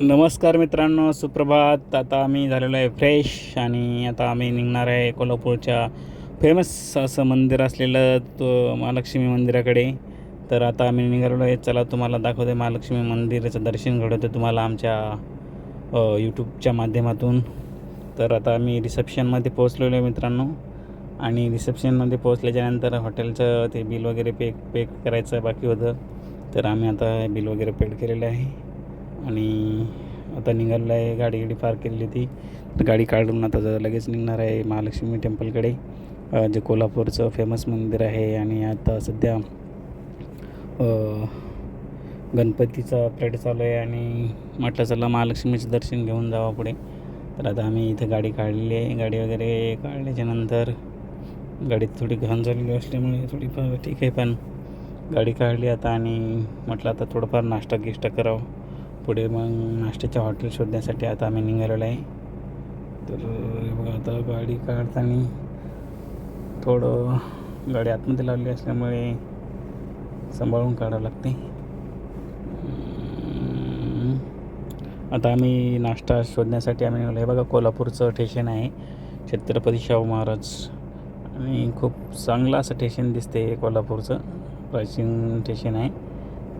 नमस्कार मित्रांनो सुप्रभात. आता आम्ही झालेलो आहे फ्रेश आणि आता आम्ही निघणार आहे कोल्हापूरच्या फेमस असं मंदिर असलेलं तो महालक्ष्मी मंदिराकडे. तर आता आम्ही निघालेलो आहे. चला तुम्हाला दाखवते महालक्ष्मी मंदिराचं दर्शन घडवते तुम्हाला आमच्या यूट्यूबच्या माध्यमातून. तर आता आम्ही रिसेप्शनमध्ये पोहोचलेलो आहे मित्रांनो. आणि रिसेप्शनमध्ये पोहोचल्याच्यानंतर हॉटेलचं ते बिल वगैरे पे पे करायचं बाकी होतं. तर आम्ही आता बिल वगैरे पेड केलेलं आहे. आणि आता निघालेलं आहे गाडी गाडी पार्क केलेली ती. तर गाडी काढून आता जर लगेच निघणार आहे महालक्ष्मी टेम्पलकडे. जे कोल्हापूरचं फेमस मंदिर आहे आणि आता सध्या गणपतीचा प्लेट चालू आहे आणि म्हटलं चला महालक्ष्मीचं दर्शन घेऊन जावं पुढे. तर आता आम्ही इथे गाडी काढलेली आहे. गाडी वगैरे काढल्याच्यानंतर गाडीत थोडी घाण झालेली असल्यामुळे थोडीफार ठीक आहे पण गाडी काढली आता आणि म्हटलं आता थोडंफार नाश्ता गिष्टा करावं. पुढे मग नाश्त्याच्या हॉटेल शोधण्यासाठी आता आम्ही निघालेलो आहे. तर बघा आता गाडी काढताना थोडं गाडी आतमध्ये लावली असल्यामुळे सांभाळून काढावं लागते. आता आम्ही नाश्ता शोधण्यासाठी आम्ही निघालो. हे बघा कोल्हापूरचं स्टेशन आहे. छत्रपती शाहू महाराज. आणि खूप चांगलं असं स्टेशन दिसते कोल्हापूरचं. प्राचीन स्टेशन आहे.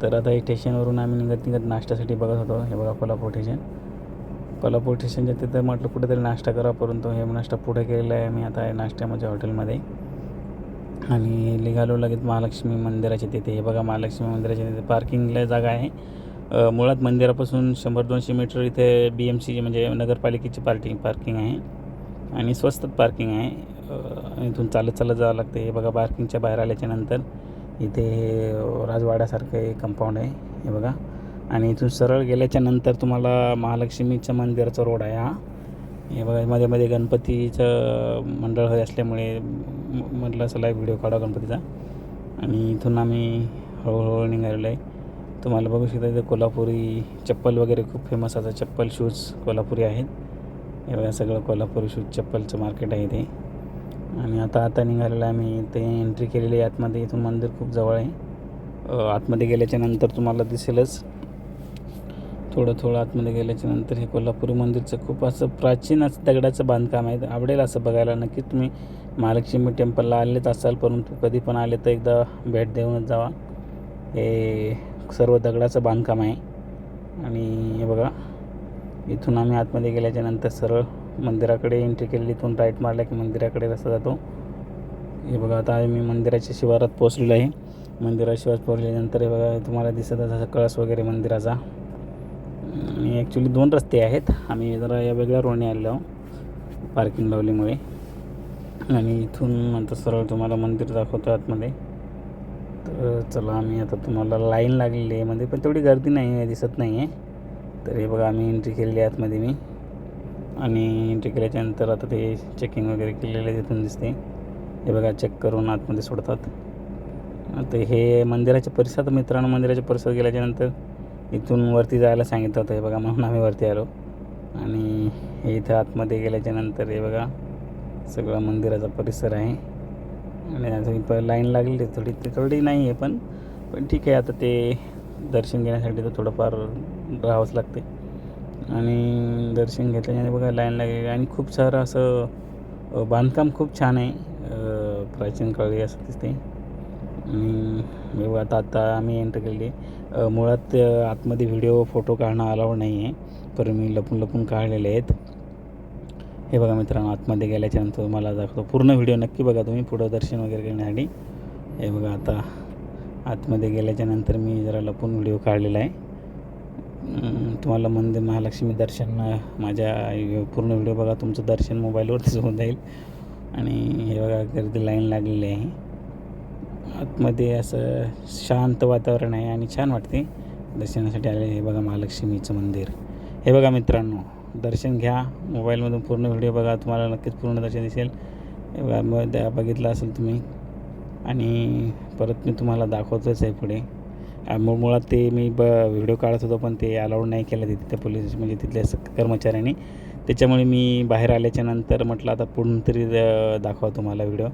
तर आता हे स्टेशनवरून आम्ही निघत निघत नाश्त्यासाठी बघत होतो. हे बघा कोल्हापूर स्टेशन कोल्हापूर स्टेशनच्या तिथं म्हटलं कुठेतरी नाश्ता करा परंतु हे नाश्ता पुढे केलेला आहे. मी आता नाश्त्यामध्ये हॉटेलमध्ये. आणि निघालो लगेच महालक्ष्मी मंदिराच्या तिथे. हे बघा महालक्ष्मी मंदिराच्या तिथे पार्किंगला जागा आहे. मुळात मंदिरापासून शंभर दोनशे मीटर इथे बी एम सी म्हणजे नगरपालिकेची पार्किंग पार्किंग आहे. आणि स्वस्तात पार्किंग आहे. इथून चालत चालत जावं लागते. हे बघा पार्किंगच्या बाहेर आल्याच्यानंतर इथे हे राजवाड्यासारखं एक कंपाऊंड आहे हे बघा. आणि इथून सरळ गेल्याच्यानंतर तुम्हाला महालक्ष्मीच्या मंदिराचा रोड आहे हा. हे बघा मध्ये मध्ये गणपतीचं मंडळ हे असल्यामुळे म्हटलं चला व्हिडिओ काढा गणपतीचा. आणि इथून आम्ही हळूहळू निघालेलो आहे. तुम्हाला बघू शकता इथे कोल्हापुरी चप्पल वगैरे खूप फेमस असं चप्पल शूज कोल्हापुरी आहेत. हे बघा सगळं कोल्हापुरी शूज चप्पलचं मार्केट आहे इथे. आणि आता आता निघालेलं आहे आम्ही ते एंट्री केलेली आहे आतमध्ये. इथून मंदिर खूप जवळ आहे. आतमध्ये गेल्याच्यानंतर तुम्हाला दिसेलच. थोडं थोडं आतमध्ये गेल्याच्यानंतर हे कोल्हापुरी मंदिरचं खूप असं प्राचीन असं दगडाचं बांधकाम आहे. आवडेल असं बघायला. नक्की तुम्ही महालक्ष्मी टेम्पलला आलेच असाल परंतु कधी पण आले तर एकदा भेट देऊनच जावा. हे सर्व दगडाचं बांधकाम आहे. आणि हे बघा इथून आम्ही आतमध्ये गेल्याच्यानंतर सरळ मंदिराकडे एंट्री केली इथून राईट मारला की मंदिराकडे रस्ता जातो. हे बघा आता मी मंदिराच्या शिवारात पोचलेलो आहे. मंदिरा शिवारात हे बघा तुम्हाला दिसत असं कळस वगैरे मंदिराचा. आणि ॲक्च्युली दोन रस्ते आहेत. आम्ही जरा या वेगळ्या रोडने आलेलो आहोत पार्किंग लावल्यामुळे. आणि इथून नंतर सरळ तुम्हाला मंदिर दाखवतो आतमध्ये. तर चला आम्ही आता तुम्हाला लाईन लागलेली आहे मध्ये पण तेवढी गर्दी नाही आहे दिसत नाही आहे. तर हे बघा आम्ही एंट्री केलेली आहे आतमध्ये मी. आणि एंट्री आता ते चेकिंग वगैरे केलेलं तिथून दिसते. हे बघा चेक करून आतमध्ये सोडतात. आता हे मंदिराच्या परिसरात मित्रांनो मंदिराच्या परिसरात गेल्याच्यानंतर इथून वरती जायला सांगितलं होतं. हे बघा म्हणून आम्ही वरती आलो. आणि हे इथं आतमध्ये गेल्याच्यानंतर हे बघा सगळं मंदिराचा परिसर आहे. आणि प लाईन लागलेली थोडी ती थोडी नाही आहे पण पण ठीक आहे. आता ते दर्शन घेण्यासाठी तर थोडंफार राहावंच लागते. आणि दर्शन घेतल्याने बघा लाईन लागेल. आणि खूप सारं असं बांधकाम खूप छान आहे. प्राचीन काळी असं दिसते आणि हे बघा आता आता आम्ही एंटर केली. मुळात आतमध्ये व्हिडिओ फोटो काढणं अलाउड नाही आहे पर मी लपून लपून काढलेले आहेत. हे बघा मित्रांनो आतमध्ये गेल्याच्यानंतर तुम्हाला दाखवतो. पूर्ण व्हिडिओ नक्की बघा तुम्ही पुढं दर्शन वगैरे करण्यासाठी. हे बघा आता आतमध्ये गेल्याच्यानंतर मी जरा लपून व्हिडिओ काढलेला आहे. तुम्हाला मंदिर महालक्ष्मी दर्शन माझ्या पूर्ण व्हिडिओ बघा तुमचं दर्शन मोबाईलवरतीच होऊन जाईल. आणि हे बघा गर्दी लाईन लागलेली आहे. आतमध्ये असं शांत वातावरण आहे आणि छान वाटते दर्शनासाठी आले हे बघा महालक्ष्मीचं मंदिर. हे बघा मित्रांनो दर्शन घ्या. मोबाईलमधून पूर्ण व्हिडिओ बघा तुम्हाला नक्कीच पूर्ण दर्शन दिसेल. हे बघा मग बघितलं असेल तुम्ही. आणि परत मी तुम्हाला दाखवतोच आहे पुढे. मूळ मुळात ते मी ब व्हिडिओ काढत होतो पण ते अलाउड नाही केलं तिथे त्या पोलीस म्हणजे तिथल्या कर्मचाऱ्यांनी. त्याच्यामुळे मी बाहेर आल्याच्यानंतर म्हटलं आता पुढून तरी दाखवा तुम्हाला व्हिडिओ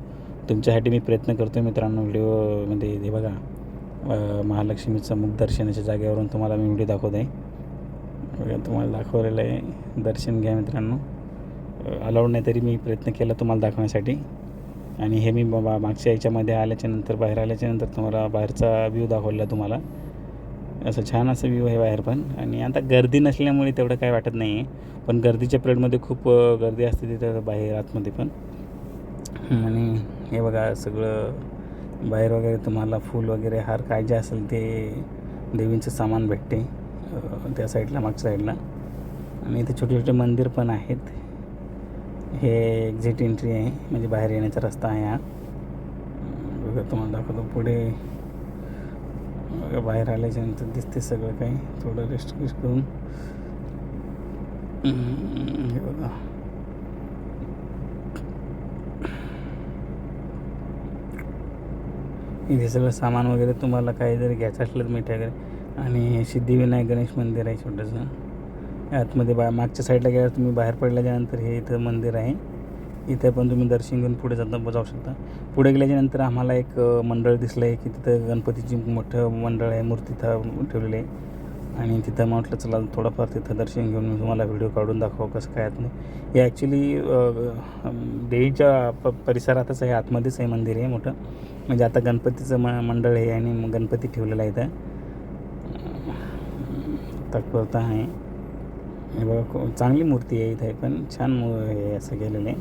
तुमच्यासाठी मी प्रयत्न करतो मित्रांनो व्हिडिओमध्ये हे बघा महालक्ष्मीचं मुख दर्शनाच्या जागेवरून तुम्हाला मी व्हिडिओ दाखवत आहे बघा तुम्हाला दाखवलेलं आहे. दर्शन घ्या मित्रांनो. अलाउड नाही तरी मी प्रयत्न केला तुम्हाला दाखवण्यासाठी. आणि हे मी बाबा मागच्या याच्यामध्ये आल्याच्यानंतर बाहेर आल्याच्यानंतर तुम्हाला बाहेरचा व्ह्यू दाखवला तुम्हाला. असं छान असं व्ह्यू आहे बाहेर पण. आणि आता गर्दी नसल्यामुळे तेवढं काय वाटत नाही आहे पण गर्दीच्या पिरियडमध्ये खूप गर्दी असते तिथं बाहेर आतमध्ये पण. आणि हे बघा सगळं बाहेर वगैरे तुम्हाला फूल वगैरे हार काय जे असेल ते देवींचं सामान भेटते त्या साईडला मागच्या साईडला आणि इथे छोटे छोटे मंदिर पण आहेत. हे एक्झिट एंट्री आहे. म्हणजे बाहेर येण्याचा रस्ता आहे हा. बघा तुम्हाला दाखवतो. पुढे बघा बाहेर आल्याच्यानंतर दिसते सगळं काही. थोडं रेस्ट रेस्ट करून. हे बघा. इथे सगळं सामान वगैरे तुम्हाला काही जरी घ्यायचं असलं मिठाई वगैरे. आणि हे सिद्धिविनायक गणेश मंदिर आहे छोटंसं. आतमध्ये बा मागच्या साईडला गेल्यावर तुम्ही बाहेर पडल्याच्यानंतर हे इथं मंदिर आहे. इथे पण तुम्ही दर्शन घेऊन पुढे जाता जाऊ शकता. पुढे गेल्याच्यानंतर आम्हाला एक मंडळ दिसलं आहे की तिथं गणपतीची मोठं मंडळ आहे मूर्ती इथं ठेवलेली आहे. आणि तिथं म्हटलं चला थोडंफार तिथं दर्शन घेऊन मी तुम्हाला व्हिडिओ काढून दाखवा कसं काय आत नाही हे ॲक्च्युली देवीच्या प परिसरातच आहे आतमध्येच आहे मंदिर आहे मोठं. म्हणजे आता गणपतीचं म मंडळ आहे आणि मग गणपती ठेवलेला आहे इथं. तत्परता आहे. हे बघा खूप चांगली मूर्ती आहे इथे पण. छान मू हे असं गेलेलं आहे.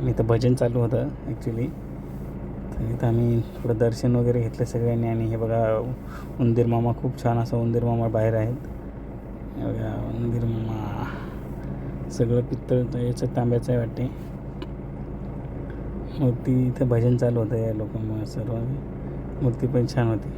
आणि इथं भजन चालू होतं ॲक्च्युली तर इथं आम्ही थोडं दर्शन वगैरे घेतलं सगळ्यांनी. आणि हे बघा उंदीर मामा खूप छान असं उंदीर मामा बाहेर आहेत. हे बघा उंदीर मामा. सगळं पित्तळ याचं तांब्याचं आहे वाटते मूर्ती इथं भजन चालू होतं या लोक सर्व. मूर्ती पण छान होती.